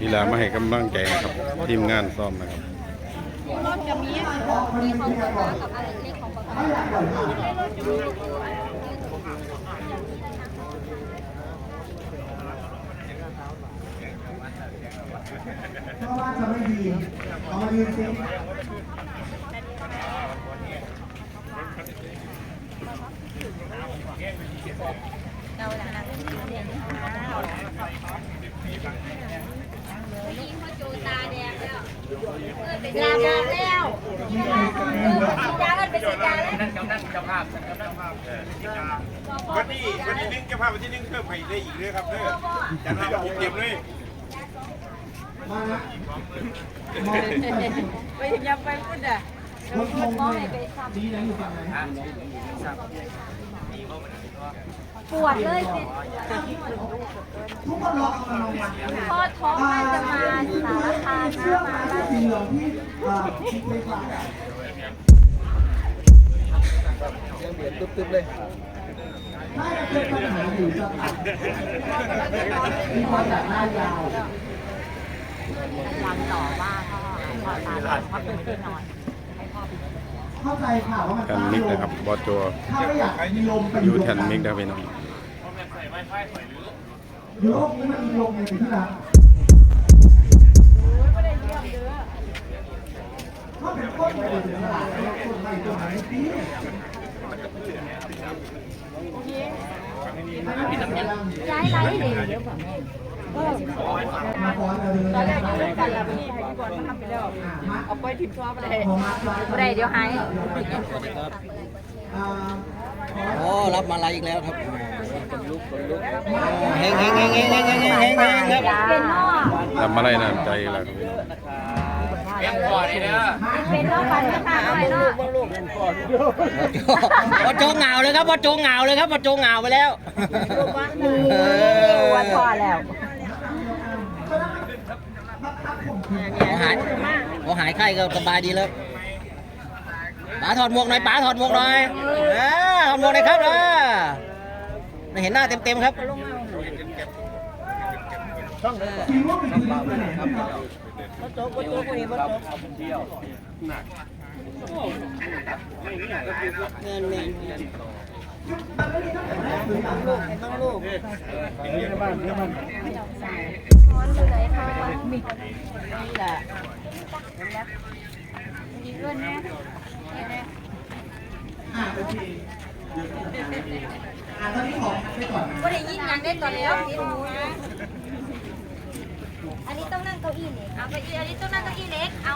กีฬามาให้กำลังใจครับ ทีมงานซ้อมนะครับรถจะมีอะไรเล็กของประกันเพราะว่าจะไม่ดีเอามายืนซิ ลาบอกแล้วเออสีดากันเป็นสีดาแล้วนั่นกำนันเจ้าภาพกำนันภาพวันนี้วันนี้นึงจะพาวันที่นึงเพิ่มไปได้อีกเลยครับเด้อจะทำผมเตรียมเลยมานะไปยังไปพูดอะรถคงเลยดีนะอยู่ฝั่งไหน ปวดเลยสิทุกคนรอเอามาลงมาพ่อท้องน่าจะมาสารคามเชื่อนะไหมมาว่สีเหลืองที่เอ่อคิดเลยกว่ายังเบียดตึ๊บๆเลยถ้าจะเป็นปัญหาอยู่จะตัดมีความแบบหน้ายาววันต่อว่าพ่อพ่อตาพ่อตื่นขึ้นนอน เข้าใจค่ะว่ามันแทนมิกนะครับบอสโจถ้าไม่อยากมีลมไปอยู่แทนมิกนะพี่น้องอยู่โลกนี้มันมีลมไงเป็นที่รักถ้าเป็นต้นไม้ถึงขนาดนี้ต้นไม้ต้นไม้ปี ย้ายไรเด็กเยอะกว่าแม่ มาก่อนเลย ตอนแรกอยู่ด้วยกันแล้วพี่ให้พี่บอลมาทำไปแล้วเอาไปถิ่มชอบไปเลย พอมาปลาย บ่ได้ เดี๋ยวหายอ่าโอ้รับมาลายอีกแล้วครับเฮงเฮงเฮงเฮงเฮงเฮงเฮงเฮงครับเป็นหม้อทำอะไรนะใจแล้วครับพี่น้องเลี้ยงก่อนเลยเด้อเป็นหม้อปันกระทะอะไรเนาะพอโจงเหงาเลยครับพอโจงเหงาเลยครับพอโจงเหงาไปแล้วนี่วันพอแล้วพอหายพอหายไข้ก็สบายดีแล้ว ป๋าถอดหมวกหน่อยป๋าถอดหมวกหน่อยเออถอดหมวกหน่อยครับเออเห็นหน้าเต็มๆครับคิดว่าเป็นที่รักไปไหนครับโจ๊กโจ๊กคนนี้โจ๊กนอนอยู่ไหนคะมีนี่แหละ มีเพื่อนแม่อ่าโอเคอ่าตอนนี้ขอไปก่อนนะ ก็ได้ยินยังได้ตอนแล้วอันนี้ต้องนั่งเก้าอี้เล็กเอาไปอันนี้ต้องนั่งเก้าอี้เล็ก เอา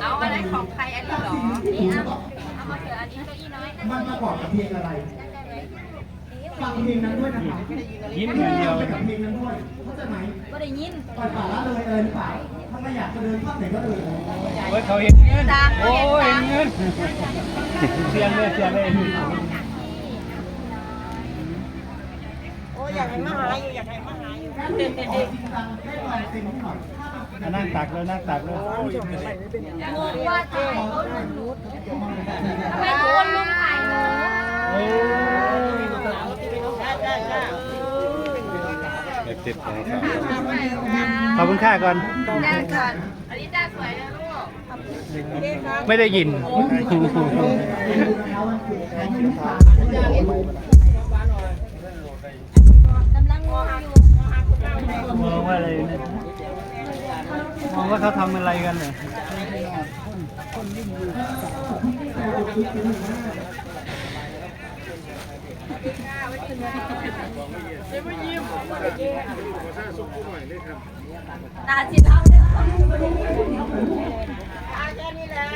เอาอันนั้นของใครอันนี้หรอ นี่เอาเอามาเถอะอันนี้เก้าอี้น้อย มันประกอบกับเพลงอะไร ฟังเพลงนั้นด้วยนะคะยิ้มอย่างเดียวไปกับเพลงนั้นด้วยเข้าใจไหมก็ได้ยินปล่อยป่าละเลยเออหรือเปล่าถ้าไม่อยากจะเดินภาพไหนก็เดินโอ้ยเขาเห็นเงินตามโอ้ยเห็นเงินเสียงเลยเสียงเลยโอ้อยากให้มาหาอยู่อยากให้มาหาอยู่แค่เพลงขอจริงจังให้ลองจริงหน่อยนั่งตักเลยนั่งตักเลยงงว่าถ่ายรถทำไมทุกคนลุมถ่ายหนู เอ้ยจ้าจ้าจ้าเล็กติดของสาวขอบคุณค่าก่อนจ้าก่อนอันนี้จ้าสวยนะลูกไม่ได้ยิน กำลังงงอยู่มองว่าอะไรเนี่ยมองว่าเขาทำอะไรกันเนี่ย ตาจิตเอาเนี่ยตาแค่นี้แหละ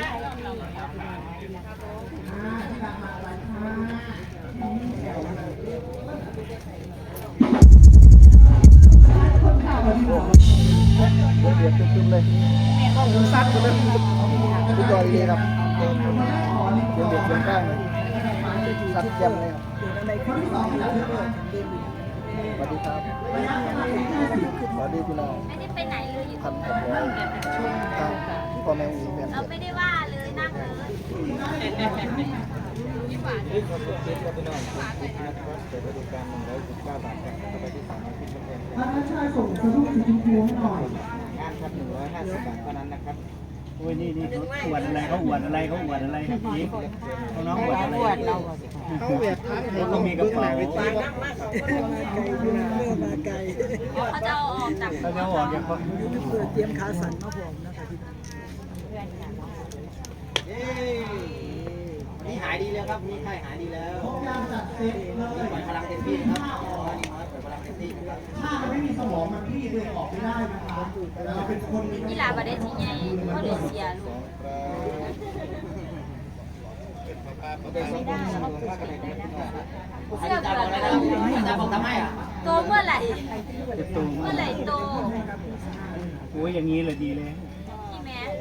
เดือดตึ้มๆเลยไม่ต้องสั้นคนเลยทุกอย่งเลยครับเดือดเดือดเดือดได้ซัดเยี่ยมเลยครับ คนที่สองขยับเสวัสดีครับสวัสดีพี่น้องไม่ได้ไปไหนเลยอยู่ตรงนั้นครับพ่อแม่อุ้งเป็นเราไม่ได้ว่าเลยนั่งเลยนี่ครับผมเป็นกับพี่น้องที่นะรัดบกสับทรถพิน่าชายส่งสรุปถึงพวงหน่อยงานครับ150บาทเท่านั้นนะครับ อ้ยนี่นี่เขาอวดอะไรเขาอวดอะไรเขาอวดอะไรครับนี่เขาน้องอวดอะไรเขาอวดเขามีกระเป๋าเขาจะออกจากเขาจะออกจากเตรียมขาสั่นมายดีแล้วครับนี่ไข้หายดีแล้วพบยามจัดเซ็ตเลยปล่อยพลังเต็มที่นะครับนี่ครับปล่อยพลังเต็มที่นะครับถ้ามันไม่มีสมองมันพี่เลยออกไม่ได้นะครับเราเป็นคนมีนี่ลาบาได้ที่ใหญ่เขาเลยเสียลูกอาจารย์บอกอะไรนะอาจารย์บอกทำไมอะโตเมื่อไหร่ เมื่อไหร่โต โอ้ยอย่างนี้เลยดีเลยพี่แม่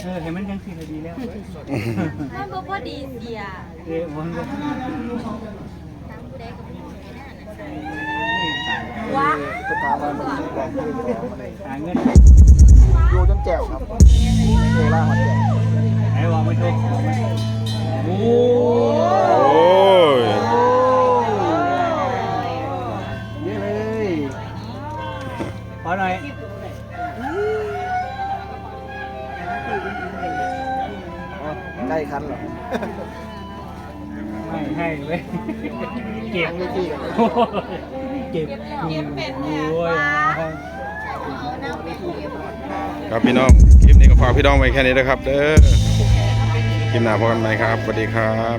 เออเห็นมันยังสิเลยดีแล้วถ้าบ่พอดีเสียเออวันก็ตามผู้ใดก็บ่ได้นั่นน่ะว้าหาเงินดูจนแจ๋วครับเวลาหัดแจ๋วไหนวางไม่ถูกโอ้ ล้คันเหรอให้ให้เว้ยเก็บไม่ที่กันโอ้ยเก็บเก็บเป็นโอ้ยครับพี่น้อง คลิปนี้ก็ฝากพี่น้องไว้แค่นี้นะครับ เด้อคลิปหน้าพบกันใหม่ครับสวัสดีครับ